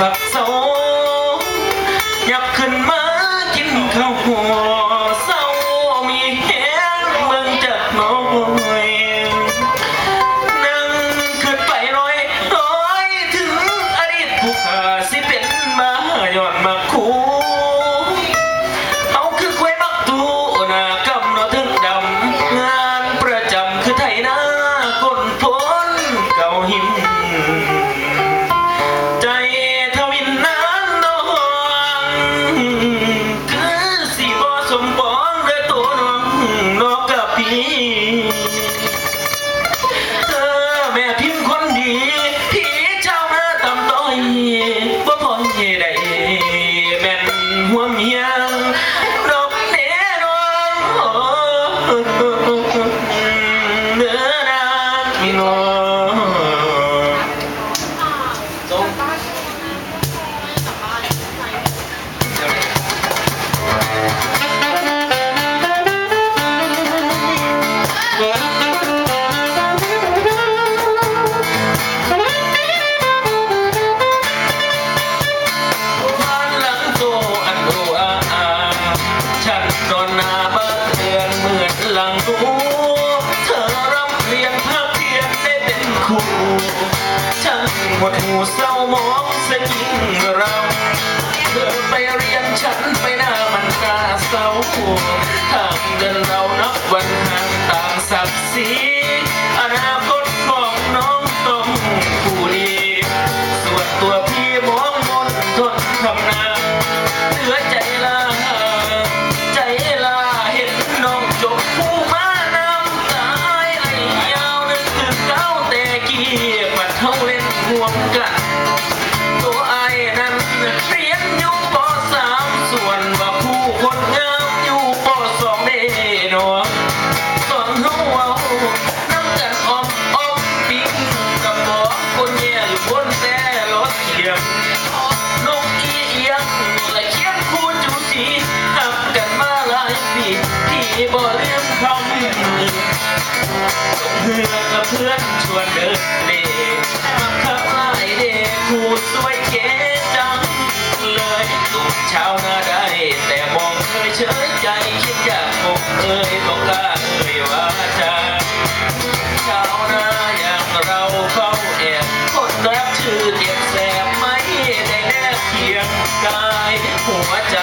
か หลังรู้เธอรับเรียนภาคเพียนได้เป็นครูช่างหมดหูเศร้ามองเสียยิ่งเราเธอไปเรียนฉันไปหน้ามันกาเศร้าทางเดินเรานับวันห่างต่างศักดิ์ศรี บ่ลืมคำเพื่อนกับเพื่อนชวนเดินเล่มาขับไล่เด็กผู้สวยเก๋จังเลยลูกชาวนาได้ แต่มองเคยเฉยใจคิดอยากคงเอ่ยบอกกล้า หัวใจ